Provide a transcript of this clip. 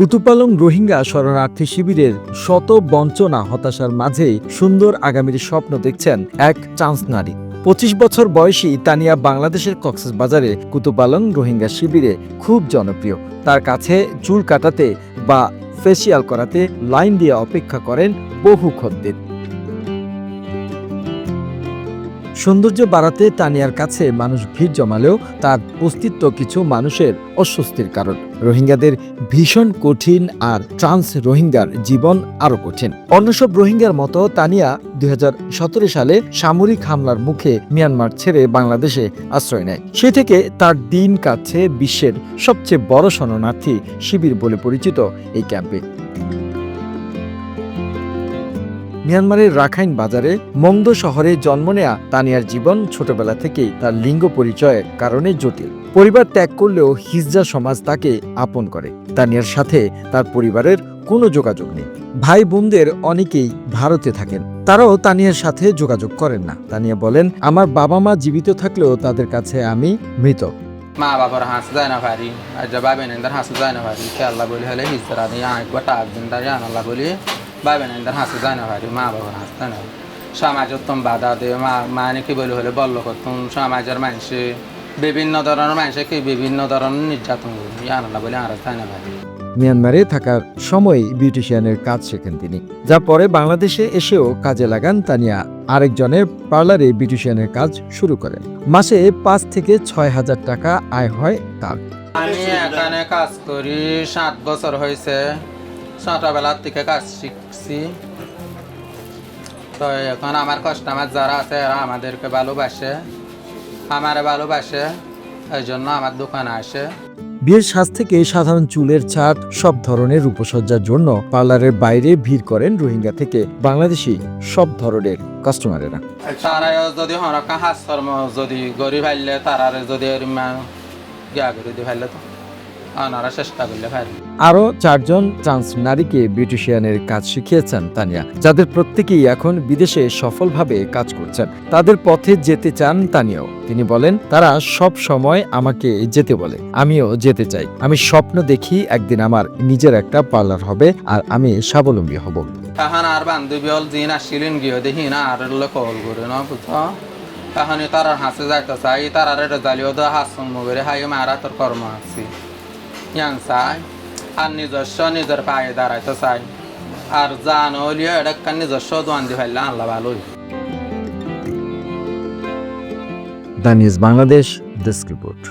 কুতুপালং রোহিঙ্গা শরণার্থী শিবিরের শত বঞ্চনা হতাশার মাঝেই সুন্দর আগামীর স্বপ্ন দেখছেন এক চান্স নারী। পঁচিশ বছর বয়সী তানিয়া বাংলাদেশের কক্সেস বাজারে কুতুপালং রোহিঙ্গা শিবিরে খুব জনপ্রিয়। তার কাছে চুল কাটাতে বা ফেসিয়াল করাতে লাইন দিয়ে অপেক্ষা করেন বহু খদ্দের। সৌন্দর্য বাড়াতে তানিয়ার কাছে মানুষ ভিড় জমালেও তার অস্তিত্ব কিছু মানুষের অস্বস্তির কারণ। রোহিঙ্গাদের ভীষণ কঠিন আর ট্রান্স রোহিঙ্গার জীবন আরও কঠিন। অন্য সব রোহিঙ্গার মতো তানিয়া দুই হাজার সতেরো সালে সামরিক হামলার মুখে মিয়ানমার ছেড়ে বাংলাদেশে আশ্রয় নেয়। সে থেকে তার দিন কাটছে বিশ্বের সবচেয়ে বড় শরণার্থী শিবির বলে পরিচিত এই ক্যাম্পে। মিয়ানমারের রাখাইন বাজারে মংদ শহরে জন্ম নেয়া তানিয়ার জীবন ছোটবেলা থেকেই তার লিঙ্গ পরিচয়ের কারণে জটিল। পরিবার ত্যাগ করলেও হিজড়া সমাজ তাকে আপন করে। তানিয়ার সাথে তার পরিবারের কোনো যোগাযোগ নেই। ভাই বোনদের অনেকেই ভারতে থাকেন। তারাও তানিয়ার সাথে যোগাযোগ করেন না। তানিয়া বলেন, আমার বাবা মা জীবিত থাকলেও তাদের কাছে আমি মৃত। মা বাবার হাঁস যায় না পারি আর যা বাবা হাঁস যায় না কে আল্লাহ বলি হলে হিজরা টাক দিন আল্লাহ বলি বাবা নেন্দার হাঁস যায় না পারি মা বাবার হাঁস যায় না পারি সমাজত তুমি বাধা দে মা মানে কি বলি হলে বলল করতুম সমাজের মানুষে বিভিন্ন ধরনের মানুষে কি বিভিন্ন ধরনের নির্যাতন আল্লাহ বলি আর যায় না পারি মিয়ানমারে থাকার সময় বিউটিশিয়ানের কাজ শেখেন তিনি যা পরে বাংলাদেশে এসেও কাজে লাগান তানিয়া আরেকজনের পার্লারে বিউটিশিয়ানের কাজ শুরু করেন মাসে পাঁচ থেকে ছয় হাজার টাকা আয় হয় তার আমি এখানে কাজ করি সাত বছর হয়েছে ছোটবেলার থেকে কাজ শিখছি তো এখন আমার কাস্টমার যারা আছে এরা আমাদেরকে ভালোবাসে। আমারে ভালোবাসে এই জন্য আমার দোকানে আসে। বিয়ের সাজ থেকে সাধারণ চুলের ছাট সব ধরনের রূপসজ্জার জন্য পার্লারের বাইরে ভিড় করেন রোহিঙ্গা থেকে বাংলাদেশি সব ধরনের কাস্টমারেরা তারা যদি হরকা হাস যদি গরিব হাইলে তারারে যদি গিয়া করে দি তো। ওনারা চেষ্টা করলে আরও চারজন ট্রান্স নারীকে বিউটিশিয়ানের কাজ শিখিয়েছেন তানিয়া যাদের প্রত্যেকেই এখন বিদেশে সফলভাবে কাজ করছেন। তাদের পথে যেতে চান তানিয়াও। তিনি বলেন তারা সব সময় আমাকে যেতে বলে আমিও যেতে চাই। আমি স্বপ্ন দেখি একদিন আমার নিজের একটা পার্লার হবে আর আমি স্বাবলম্বী হব। এখন আর বান্ধবী হল জিন আসছিলেন গিয়ে দেখি না আর কল করে না বুঝছ? এখন তারার হাসে যাইতে চাই তারার এটা জালিও তো হাস করে হাই মারা তোর কর্ম আছি। চাই আর নিজস্ব নিজের পায়ে দাঁড়াইতে চাই আর জান হলিও এটা নিজস্ব দোয়ান দি ফেললে আল্লাহ ভালোই the news Bangladesh desk report